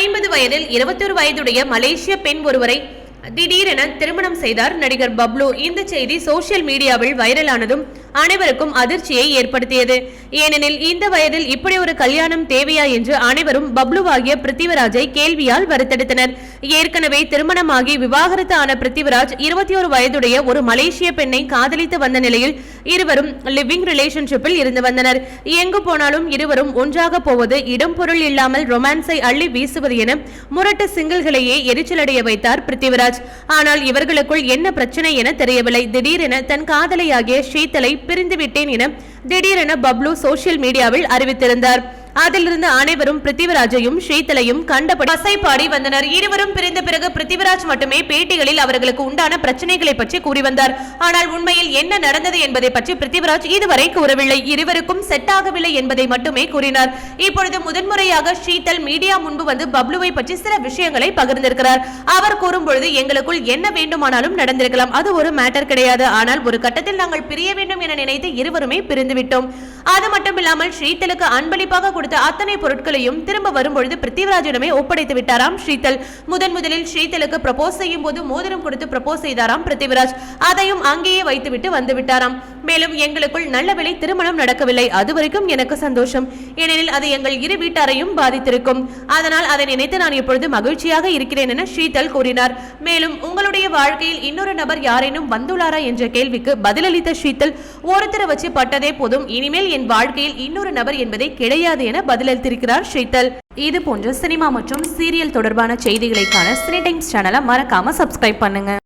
ஐம்பது வயதில் இருபத்தொரு வயதுடைய மலேசிய பெண் ஒருவரை திடீரென திருமணம் செய்தார் நடிகர் பப்லு. இந்த செய்தி சோசியல் மீடியாவில் வைரலானதும் அனைவருக்கும் அதிர்ச்சியை ஏற்படுத்தியது. ஏனெனில் இந்த வயதில் இப்படி ஒரு கல்யாணம் தேவையா என்று அனைவரும் பப்ளுவாகிய பிருத்திவராஜை கேள்வியால் வருத்தெடுத்தனர். ஏற்கனவே திருமணமாகி விவாகரத்து ஆன பிருத்திவராஜ் இருபத்தி ஒரு வயதுடைய ஒரு மலேசிய பெண்ணை காதலித்து வந்த நிலையில் இருவரும் லிவிங் ரிலேஷன்ஷிப்பில் இருந்து வந்தனர். எங்கு போனாலும் இருவரும் ஒன்றாக போவது இடம் பொருள் இல்லாமல் ரொமான்ஸை அள்ளி வீசுவது என முரட்டு சிங்கிள்களையே எரிச்சலடைய வைத்தார் பிருத்திவராஜ். ஆனால் இவர்களுக்குள் என்ன பிரச்சனை என தெரியவில்லை. திடீரென தன் காதலியாகிய ஷீத்தலை பிரிந்து விட்டேன் என திடீரென பப்ளு சோசியல் மீடியாவில் அறிவித்திருந்தார். அதிலிருந்து அனைவரும் பிருத்திவிராஜையும் ஸ்ரீதலையும் கண்டபடி பசைப்பாடி வந்தனர். இருவரும் பிரிந்த பிறகு பிருத்திவிராஜ் மட்டுமே பேட்டிகளில் அவர்களுக்கு உண்டான பிரச்சனைகளை பற்றி கூறி வந்தார். ஆனால் உண்மையில் என்ன நடந்தது என்பதை பற்றி பிருத்திவிராஜ் இதுவரை கூறவில்லை. இருவருக்கும் செட் ஆகவில்லை என்பதை மட்டுமே கூறினார். இப்பொழுது முதன்முறையாக ஸ்ரீதல் மீடியா முன்பு வந்து பப்ளுவை பற்றி சில விஷயங்களை பகிர்ந்திருக்கிறார். அவர் கூறும் பொழுது எங்களுக்குள் என்ன வேண்டுமானாலும் நடந்திருக்கலாம். அது ஒரு மேட்டர் கிடையாது. ஆனால் ஒரு கட்டத்தில் நாங்கள் பிரிய வேண்டும் என நினைத்து இருவருமே பிரிந்துவிட்டோம். அது மட்டும் இல்லாமல் ஸ்ரீதலுக்கு அன்பளிப்பாக கொடுத்த அத்தனை பொருட்களையும் திரும்ப வரும்பொழுது பிருத்திவிராஜிடமே ஒப்படைத்து விட்டாராம் ஸ்ரீதல். முதன் முதலில் ஸ்ரீதலுக்கு ப்ரப்போஸ் செய்யும் போது மோதிரம் கொடுத்து ப்ரப்போஸ் செய்தாராம் பிருத்திவிராஜ். அதையும் அங்கேயே வைத்துவிட்டு வந்து விட்டாராம். மேலும் எங்களுக்குள் நல்ல விலை திருமணம் நடக்கவில்லை. அது வரைக்கும் எனக்கு சந்தோஷம். ஏனெனில் அது எங்கள் இரு வீட்டாரையும் பாதித்திருக்கும். அதனால் அதை நினைத்து நான் இப்பொழுது மகிழ்ச்சியாக இருக்கிறேன் என ஸ்ரீதல் கூறினார். மேலும் உங்களுடைய வாழ்க்கையில் இன்னொரு நபர் யாரேனும் வந்துள்ளாரா என்ற கேள்விக்கு பதிலளித்த ஸ்ரீதல் ஒருத்தரை வச்சு பட்டதே போதும். இனிமேல் என் வாழ்க்கையில் இன்னொரு நபர் என்பதை கிடையாது என பதிலளித்திருக்கிறார் ஷீட்டல் இது போன்ற சினிமா மற்றும் சீரியல் தொடர்பான செய்திகளைக்கான சினி டைம்ஸ் சேனலை மறக்காம சப்ஸ்கிரைப் பண்ணுங்க.